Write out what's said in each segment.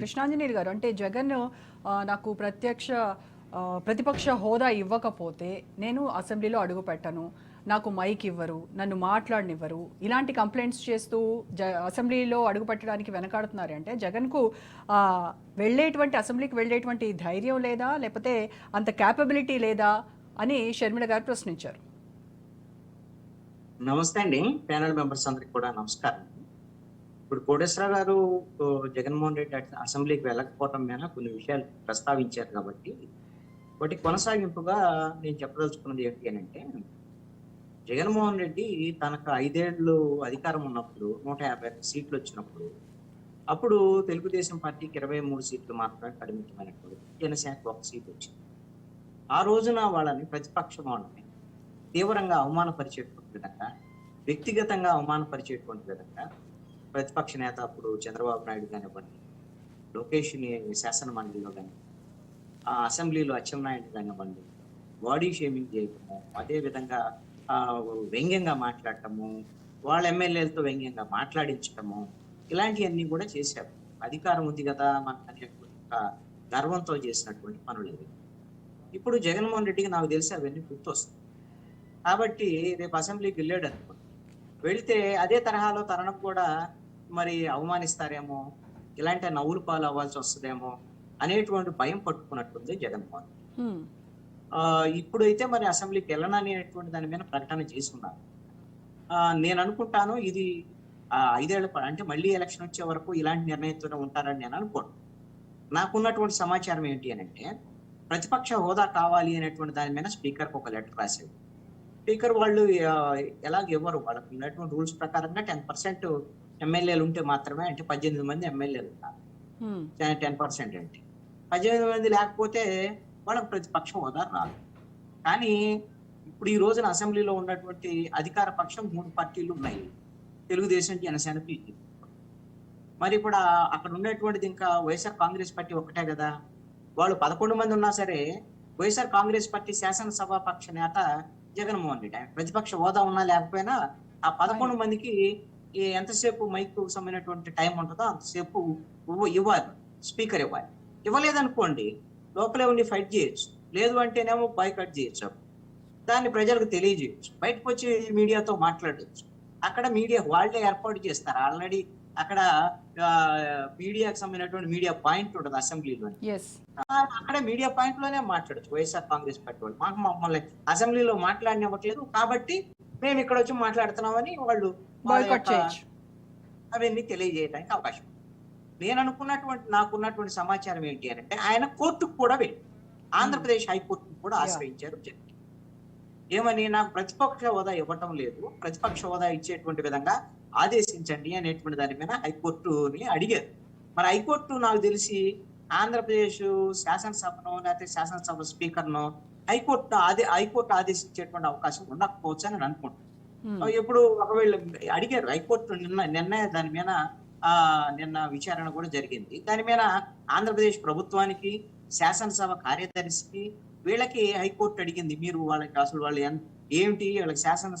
కృష్ణాంజనేయులు గారు అంటే జగన్ నాకు ప్రత్యక్ష ప్రతిపక్ష హోదా ఇవ్వకపోతే నేను అసెంబ్లీలో అడుగు పెట్టను. నాకు మైక్ ఇవ్వరు నన్ను మాట్లాడనివ్వరు. ఇలాంటి కంప్లైంట్స్ చేస్తూ జ అసెంబ్లీలో అడుగు పెట్టడానికి వెనకాడుతున్నారు అంటే జగన్కు వెళ్ళేటువంటి అసెంబ్లీకి వెళ్ళేటువంటి ధైర్యం లేదా? లేకపోతే అంత క్యాపబిలిటీ లేదా? అని షర్మిల గారు ప్రశ్నించారు. నమస్తే అండి. ప్యానల్ మెంబర్స్ అందరికి కూడా నమస్కారం. ఇప్పుడు కోటేశ్వర గారు జగన్మోహన్ రెడ్డి అసెంబ్లీకి వెళ్ళకపోవటం మీద కొన్ని విషయాలు ప్రస్తావించారు కాబట్టి వాటి కొనసాగింపుగా నేను చెప్పదలుచుకున్నది ఏంటి అని అంటే జగన్మోహన్ రెడ్డి తనకు ఐదేళ్ళు అధికారం ఉన్నప్పుడు నూట యాభై సీట్లు వచ్చినప్పుడు అప్పుడు తెలుగుదేశం పార్టీకి ఇరవై మూడు సీట్లు మాత్రమే పరిమితమైనప్పుడు జనసేనకు ఒక సీట్ వచ్చింది. ఆ రోజున వాళ్ళని ప్రతిపక్షం వాళ్ళని తీవ్రంగా అవమానపరిచేటువంటి విధంగా వ్యక్తిగతంగా అవమానపరిచేటువంటి విధంగా ప్రతిపక్ష నేత అప్పుడు చంద్రబాబు నాయుడు కానివ్వండి లోకేష్ శాసన మండలిలో కానీ ఆ అసెంబ్లీలో అచ్చెన్నాయుడు కానివ్వండి బాడీ షేమింగ్ చేయటము అదే విధంగా వ్యంగ్యంగా మాట్లాడటము వాళ్ళ ఎమ్మెల్యేలతో వ్యంగ్యంగా మాట్లాడించటము ఇలాంటివన్నీ కూడా చేశారు. అధికారం ఉంది కదా మనకు అనేటువంటి ఒక గర్వంతో చేసినటువంటి పనులు ఇవి. ఇప్పుడు జగన్మోహన్ రెడ్డికి నాకు తెలిసి అవన్నీ గుర్తొస్తాయి. కాబట్టి రేపు అసెంబ్లీకి వెళ్ళాడు అనుకోండి. వెళితే అదే తరహాలో తనకు కూడా మరి అవమానిస్తారేమో? ఇలాంటి నవ్వులు పాలు అవ్వాల్సి వస్తుందేమో? అనేటువంటి భయం పట్టుకున్నట్టుంది జగన్మోహన్ ఇప్పుడైతే మరి అసెంబ్లీకి వెళ్ళననేటువంటి దాని మీద ప్రకటన చేసుకున్నారు నేను అనుకుంటాను ఇది ఐదేళ్ళ అంటే మళ్ళీ ఎలక్షన్ వచ్చే వరకు ఇలాంటి నిర్ణయంతోనే ఉంటారని నేను అనుకోను. నాకున్నటువంటి సమాచారం ఏంటి అని అంటే ప్రతిపక్ష హోదా కావాలి అనేటువంటి దాని మీద స్పీకర్కి ఒక లెటర్ రాశాడు స్పీకర్ వాళ్ళు ఎలాగ ఇవ్వరు? వాళ్ళకి ఉన్నటువంటి రూల్స్ ప్రకారంగా టెన్ పర్సెంట్ ఎమ్మెల్యేలు ఉంటే మాత్రమే అంటే పద్దెనిమిది మంది ఎమ్మెల్యేలు ఉన్నారు. టెన్ పర్సెంట్ అంటే పద్దెనిమిది మంది లేకపోతే వాళ్ళకి ప్రతిపక్ష హోదా రాదు కానీ ఇప్పుడు ఈ రోజున అసెంబ్లీలో ఉన్నటువంటి అధికార పక్షం మూడు పార్టీలు ఉన్నాయి. తెలుగుదేశం జనసేన బీజేపీ. మరి ఇప్పుడు అక్కడ ఉండేటువంటిది ఇంకా వైఎస్ఆర్ కాంగ్రెస్ పార్టీ ఒకటే కదా. వాళ్ళు పదకొండు మంది ఉన్నా సరే వైఎస్ఆర్ కాంగ్రెస్ పార్టీ శాసనసభ పక్ష నేత జగన్మోహన్ రెడ్డి. ప్రతిపక్ష హోదా ఉన్నా లేకపోయినా ఆ పదకొండు మందికి ఎంతసేపు మైక్ సంబంధించినటువంటి టైం ఉంటుందో అంతసేపు ఇవ్వ- ఇవ్వాలి. స్పీకర్ ఇవ్వాలి. ఇవ్వలేదనుకోండి లోపలే ఉండి ఫైట్ చేయొచ్చు. లేదు అంటేనేమో బాయ్కట్ చేయొచ్చు. దాన్ని ప్రజలకు తెలియజేయచ్చు. బయటకు వచ్చి మీడియాతో మాట్లాడచ్చు. అక్కడ మీడియా వాళ్ళే ఏర్పాటు చేస్తారు. ఆల్రెడీ అక్కడ మీడియాకి సంబంధించినటువంటి మీడియా పాయింట్ ఉంటుంది అసెంబ్లీలో అక్కడ మీడియా పాయింట్లోనే మాట్లాడచ్చు. వైఎస్ఆర్ కాంగ్రెస్ పార్టీ వాళ్ళు. మాకు మమ్మల్ని అసెంబ్లీలో మాట్లాడనివ్వట్లేదు. కాబట్టి మేము ఇక్కడ వచ్చి మాట్లాడుతున్నామని వాళ్ళ బాయ్కాట్ యొక్క చేయొచ్చు అవన్నీ తెలియజేయడానికి అవకాశం. నేను అనుకున్నటువంటి నాకున్నటువంటి సమాచారం ఏంటి అని అంటే ఆయన కోర్టుకు కూడా వెళ్ళి ఆంధ్రప్రదేశ్ హైకోర్టుకు కూడా. ఆశ్రయించారు జగన్ ఏమని నాకు ప్రతిపక్ష హోదా ఇవ్వటం లేదు ప్రతిపక్ష హోదా ఇచ్చేటువంటి విధంగా ఆదేశించండి అనేటువంటి దాని మీద హైకోర్టుని అడిగారు మరి హైకోర్టు నాకు తెలిసి ఆంధ్రప్రదేశ్ శాసనసభను లేకపోతే శాసనసభ స్పీకర్ను హైకోర్టు ఆదే హైకోర్టు ఆదేశించేటువంటి అవకాశం ఉండకపోవచ్చు అని నేను అనుకుంటున్నాను. ఎప్పుడు ఒకవేళ అడిగారు హైకోర్టు నిన్న నిన్న దాని మీద ఆ నిన్న విచారణ కూడా జరిగింది. దాని మీద ఆంధ్రప్రదేశ్ ప్రభుత్వానికి శాసనసభ కార్యదర్శికి వీళ్ళకి హైకోర్టు అడిగింది. మీరు వాళ్ళకి అసలు వాళ్ళు ఏమిటి? వాళ్ళకి శాసన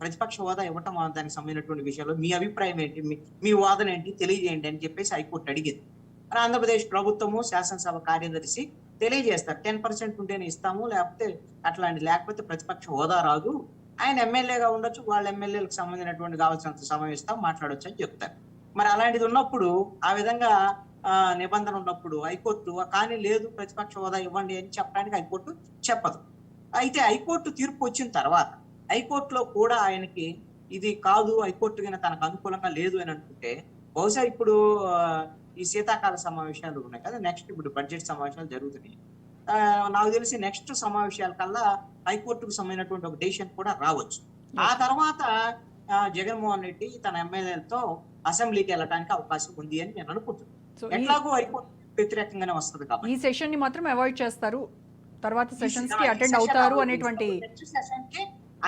ప్రతిపక్ష హోదా ఇవ్వటం దానికి సంబంధించినటువంటి విషయాలు మీ అభిప్రాయం ఏంటి? మీ- మీ వాదన ఏంటి? తెలియజేయండి అని చెప్పేసి హైకోర్టు అడిగింది. మరి ఆంధ్రప్రదేశ్ ప్రభుత్వము శాసనసభ కార్యదర్శి తెలియజేస్తారు. టెన్ పర్సెంట్ ఉంటేనే ఇస్తాము లేకపోతే అట్లాంటి లేకపోతే ప్రతిపక్ష హోదా రాదు. ఆయన ఎమ్మెల్యేగా ఉండొచ్చు వాళ్ళ ఎమ్మెల్యేలకు సంబంధించినటువంటి కావాల్సినంత సమయం మాట్లాడొచ్చు అని చెప్తారు. మరి అలాంటిది ఉన్నప్పుడు ఆ విధంగా నిబంధన ఉన్నప్పుడు హైకోర్టు కానీ లేదు ప్రతిపక్ష హోదా ఇవ్వండి అని చెప్పడానికి హైకోర్టు చెప్పదు. అయితే హైకోర్టు తీర్పు వచ్చిన తర్వాత హైకోర్టులో కూడా ఆయనకి ఇది కాదు హైకోర్టు కింద తనకు అనుకూలంగా లేదు అని అనుకుంటే బహుశా ఇప్పుడు ఈ శీతాకాల సమావేశాలు ఉన్నాయి కదా నెక్స్ట్ ఇప్పుడు బడ్జెట్ సమావేశాలు జరుగుతున్నాయి. నాకు తెలిసి నెక్స్ట్ సమావేశాల కల్లా హైకోర్టుకు సంబంధించినటువంటి ఒక డెసిషన్ కూడా రావచ్చు. ఆ తర్వాత జగన్మోహన్ రెడ్డి తన ఎమ్మెల్యేలతో అసెంబ్లీకి వెళ్ళడానికి అవకాశం ఉంది అని నేను అనుకుంటున్నాను. ఎట్లాగో హైకోర్టు వ్యతిరేకంగానే వస్తుంది కాబట్టి. ఈ సెషన్ని మాత్రం అవాయిడ్ చేస్తారు. తర్వాత సెషన్స్కి అటెండ్ అవుతారు. అనేటువంటి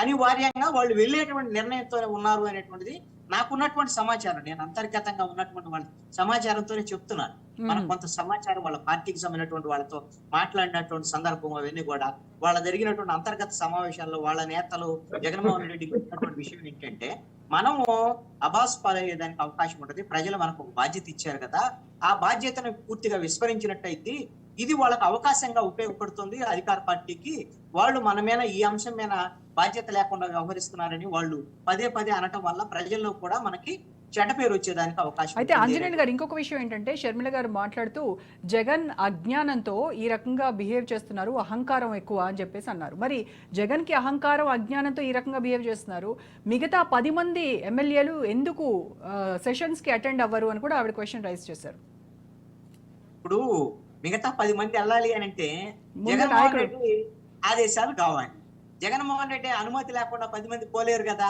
అనివార్యంగా వాళ్ళు వెళ్ళేటువంటి నిర్ణయంతో ఉన్నారు అనేటువంటిది నాకున్నటువంటి సమాచారం నేను అంతర్గతంగా ఉన్నటువంటి వాళ్ళ సమాచారంతోనే చెప్తున్నాను. మనకు కొంత సమాచారం వాళ్ళ పార్టీకి సంబంధించినటువంటి వాళ్ళతో మాట్లాడినటువంటి సందర్భం అవన్నీ కూడా వాళ్ళ జరిగినటువంటి అంతర్గత సమావేశాల్లో వాళ్ళ నేతలు జగన్మోహన్ రెడ్డికి చెప్పినటువంటి విషయం ఏంటంటే మనము అబాస్ పాలయ్యేదానికి అవకాశం ఉంటది ప్రజలు మనకు ఒక బాధ్యత ఇచ్చారు కదా ఆ బాధ్యతను పూర్తిగా విస్మరించినట్టయితే ఇది వాళ్ళకి అవకాశంగా ఉపయోగపడుతుంది అధికార పార్టీకి. వాళ్ళు మన మీద ఈ అంశం మీద బాధ్యత లేకుండా వ్యవహరిస్తున్నారని వాళ్ళు పదే పదే అనటం వల్ల ప్రజల్లో కూడా మనకి చెడ్డ పేరు వచ్చేదానికి అవకాశం అయితే ఉంటుంది. ఆంజనేయులు గారు ఇంకొక విషయం ఏంటంటే షర్మిల గారు మాట్లాడుతూ జగన్ అజ్ఞానంతో ఈ రకంగా బిహేవ్ చేస్తున్నారు అహంకారం ఎక్కువ అని చెప్పేసి అన్నారు. మరి జగన్కి అహంకారం అజ్ఞానంతో ఈ రకంగా బిహేవ్ చేస్తున్నారు. మిగతా పది మంది ఎమ్మెల్యేలు ఎందుకు సెషన్స్కి అటెండ్ అవ్వరు అని కూడా ఆవిడ క్వశ్చన్ రైజ్ చేశారు. ఇప్పుడు మిగతా పది మంది వెళ్ళాలి అని అంటే జగన్మోహన్. రెడ్డి ఆదేశాలు కావాలి. జగన్మోహన్ రెడ్డి అనుమతి లేకుండా పది మంది పోలేరు కదా.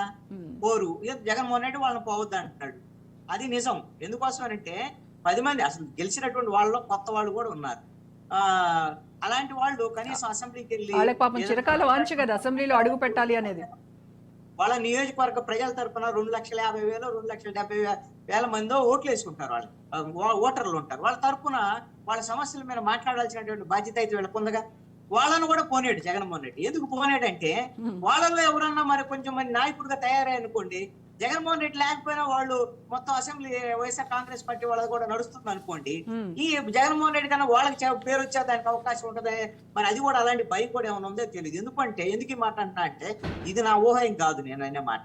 పోరు. జగన్మోహన్ రెడ్డి వాళ్ళని పోవద్దు అంటున్నాడు. అది నిజం. ఎందుకోసం అంటే పది మంది అసలు గెలిచినటువంటి వాళ్ళలో కొత్త వాళ్ళు కూడా ఉన్నారు. ఆ అలాంటి వాళ్ళు కనీసం అసెంబ్లీకి వెళ్ళి వాళ్ళకి పాపం ఏదైనా చిరకాల వాంచ కదా అసెంబ్లీలో అడుగు పెట్టాలి అనేది. వాళ్ళ నియోజకవర్గ ప్రజల తరపున రెండు లక్షల యాభై వేలు రెండు లక్షల డెబ్బై వేల మందో ఓట్లు వేసుకుంటారు వాళ్ళు. ఓటర్లు ఉంటారు. వాళ్ళ తరపున వాళ్ళ సమస్యల మీద మాట్లాడాల్సినటువంటి బాధ్యత అయితే వీళ్ళకు ఉందిగా. వాళ్ళను కూడా పోనేడు జగన్మోహన్ రెడ్డి. ఎందుకు పోనేడు అంటే ఉమ్, వాళ్ళలో ఎవరన్నా మరి కొంచెం మంది నాయకుడిగా అనుకోండి జగన్మోహన్ రెడ్డి లేకపోయినా వాళ్ళు మొత్తం అసెంబ్లీ వైఎస్ఆర్ కాంగ్రెస్ పార్టీ వాళ్ళది కూడా నడుస్తుంది అనుకోండి. ఈ జగన్మోహన్ రెడ్డి కన్నా వాళ్ళకి పేరు వచ్చేదానికి అవకాశం ఉంటది. మరి అది కూడా అలాంటి భయం కూడా ఏమైనా ఉందో తెలియదు. ఎందుకంటే ఎందుకు ఈ మాట అంటున్నా అంటే ఇది నా ఊహ ఏం కాదు నేను అనే మాట.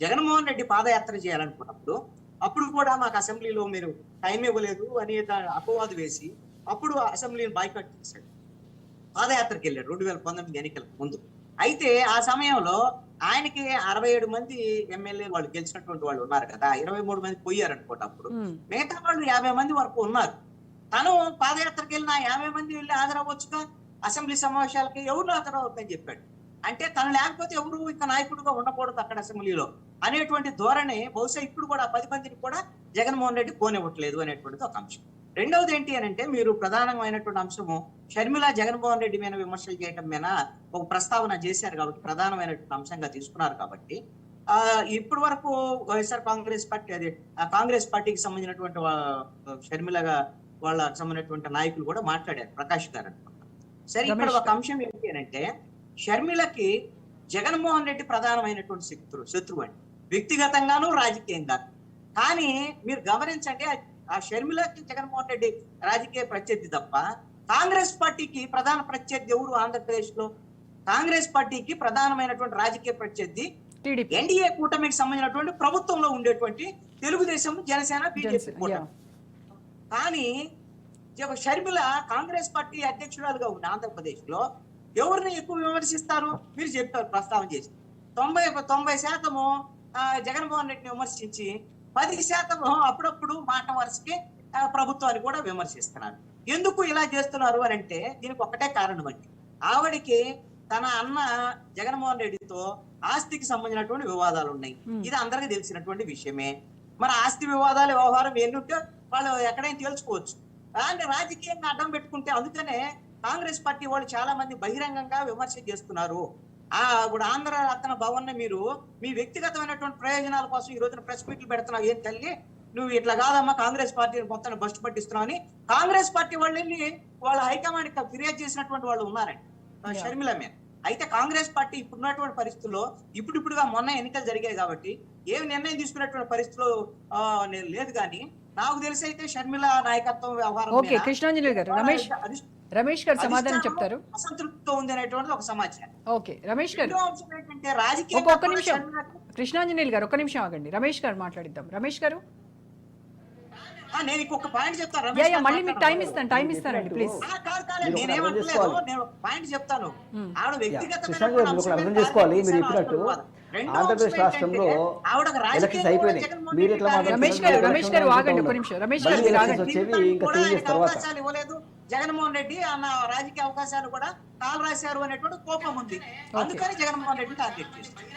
జగన్మోహన్ రెడ్డి పాదయాత్ర చేయాలనుకున్నప్పుడు అప్పుడు కూడా మాకు అసెంబ్లీలో మీరు టైం ఇవ్వలేదు అని అపవాదు వేసి అప్పుడు అసెంబ్లీని బాయ్కట్ చేశాడు. పాదయాత్రకి వెళ్ళాడు రెండు వేల పంతొమ్మిది ఎన్నికలకు ముందు. అయితే ఆ సమయంలో ఆయనకి అరవై ఏడు మంది ఎమ్మెల్యే వాళ్ళు గెలిచినటువంటి వాళ్ళు ఉన్నారు కదా ఇరవై మూడు మంది పోయారు అనుకోండి అప్పుడు మిగతా వాళ్ళు యాభై మంది వరకు ఉన్నారు. తను పాదయాత్రకి వెళ్ళిన యాభై మంది వెళ్ళి హాజరవ్వచ్చుగా? అసెంబ్లీ సమావేశాలకి ఎవరు హాజరవద్దని చెప్పాడు. అంటే తను లేకపోతే ఎవరు ఇక నాయకుడిగా ఉండకూడదు అక్కడ అసెంబ్లీలో. అనేటువంటి ధోరణి బహుశా ఇప్పుడు కూడా పది మందిని కూడా జగన్మోహన్ రెడ్డి పోనివ్వట్లేదు అనేటువంటిది ఒక అంశం. రెండవది ఏంటి అని అంటే మీరు ప్రధానమైనటువంటి అంశము షర్మిల జగన్మోహన్ రెడ్డి మీద విమర్శలు చేయటం మీద ఒక ప్రస్తావన చేశారు కాబట్టి ప్రధానమైనటువంటి అంశంగా తీసుకున్నారు కాబట్టి ఆ ఇప్పటి వరకు వైఎస్ఆర్ కాంగ్రెస్ పార్టీ అదే ఆ కాంగ్రెస్ పార్టీకి సంబంధించినటువంటి షర్మిలగా వాళ్ళ సంబంధించినటువంటి నాయకులు కూడా మాట్లాడారు ప్రకాష్ గారు సరే ఇక్కడ ఒక అంశం ఏంటి అని అంటే షర్మిలకి జగన్మోహన్ రెడ్డి ప్రధానమైనటువంటి శత్రువు శత్రువు అండి. వ్యక్తిగతంగాను రాజకీయంగా. కానీ మీరు గమనించండి ఆ- షర్మిలకి జగన్మోహన్ రెడ్డి రాజకీయ ప్రత్యర్థి తప్ప కాంగ్రెస్ పార్టీకి ప్రధాన ప్రత్యర్థి ఎవరు ఆంధ్రప్రదేశ్లో కాంగ్రెస్ పార్టీకి ప్రధానమైనటువంటి రాజకీయ ప్రత్యర్థి ఎన్డీఏ కూటమికి సంబంధించినటువంటి ప్రభుత్వంలో ఉండేటువంటి తెలుగుదేశం జనసేన బీజేపీ కూటమి. కానీ షర్మిల కాంగ్రెస్ పార్టీ అధ్యక్షురాలుగా ఉంది ఆంధ్రప్రదేశ్లో ఎవరిని ఎక్కువ విమర్శిస్తారు? మీరు చెప్పారు ప్రస్తావన చేసి. తొంభై తొంభై శాతము జగన్మోహన్ రెడ్డిని విమర్శించి పది శాతము అప్పుడప్పుడు మాట వరుసకి ప్రభుత్వాన్ని కూడా విమర్శిస్తున్నారు. ఎందుకు ఇలా చేస్తున్నారు అని అంటే దీనికి ఒకటే కారణం అండి. ఆవిడికి తన అన్న జగన్మోహన్ రెడ్డితో ఆస్తికి సంబంధించినటువంటి వివాదాలు ఉన్నాయి. ఇది అందరికీ తెలిసినటువంటి విషయమే. మరి ఆస్తి వివాదాల వ్యవహారం ఎన్నుంటే వాళ్ళు ఎక్కడైనా తేల్చుకోవచ్చు. అంటే రాజకీయంగా అడ్డం పెట్టుకుంటే అందుకనే కాంగ్రెస్ పార్టీ వాళ్ళు చాలా మంది బహిరంగంగా విమర్శ చేస్తున్నారు. ఆ ఇప్పుడు ఆంధ్ర రత్న భవన్ మీరు మీ వ్యక్తిగతమైనటువంటి ప్రయోజనాల కోసం ఈ రోజున ప్రెస్ మీట్లు పెడుతున్నావు. ఏం తల్లి? నువ్వు ఇట్లా కాదమ్మా కాంగ్రెస్ పార్టీని మొత్తం బస్టు పట్టిస్తున్నావు అని. కాంగ్రెస్ పార్టీ వాళ్ళు వెళ్ళి వాళ్ళ హైకమాండ్ ఫిర్యాదు చేసినటువంటి వాళ్ళు ఉన్నారండి. షర్మిల మీద. అయితే కాంగ్రెస్ పార్టీ ఇప్పుడున్నటువంటి పరిస్థితుల్లో ఇప్పుడిప్పుడుగా మొన్న ఎన్నికలు జరిగాయి కాబట్టి ఏమి నిర్ణయం తీసుకున్నటువంటి నేను లేదు కానీ నాకు తెలిసి అయితే షర్మిల నాయకత్వం వ్యవహారం రమేష్ గారు సమాధానం చెప్తారు. అసంతృప్తితో ఉంది అనేటువంటిది ఒక సమాచారం. ఓకే రమేష్ గారు. ఏంటంటే ఒక రాజకీయంగా ఒక్క నిమిషం. కృష్ణాంజనేయులు గారు ఒక్క నిమిషం ఆగండి. రమేష్ గారు మాట్లాడిద్దాం. రమేష్ గారు. ఆ, నేను ఇంకొక పాయింట్ చెప్తాను. మళ్ళీ మీకు టైం. ఇస్తాను టైం ఇస్తానండి ప్లీజ్. కాదు కాదు నేనేం పాయింట్ చెప్తాను. ఆవిడ చేసుకోవాలి. మీరు చెప్పినట్టు ఆంధ్రప్రదేశ్ రాష్ట్రంలో ఎలక్షన్స్ అయిపోయినాయి. మీరు ఎట్లా? రమేష్ గారు, రమేష్ గారు ఆగండి, ఒక్క ఉన్నారు. నిమిషం. రమేష్ గారు. వచ్చేవి ఇంకా తర్వాత. ఇవ్వలేదు. జగన్మోహన్ రెడ్డి అన్న రాజకీయ అవకాశాలు కూడా కాలు రాశారు అనేటువంటి కోపం ఉంది. అందుకని జగన్మోహన్ రెడ్డి టార్గెట్ చేస్తారు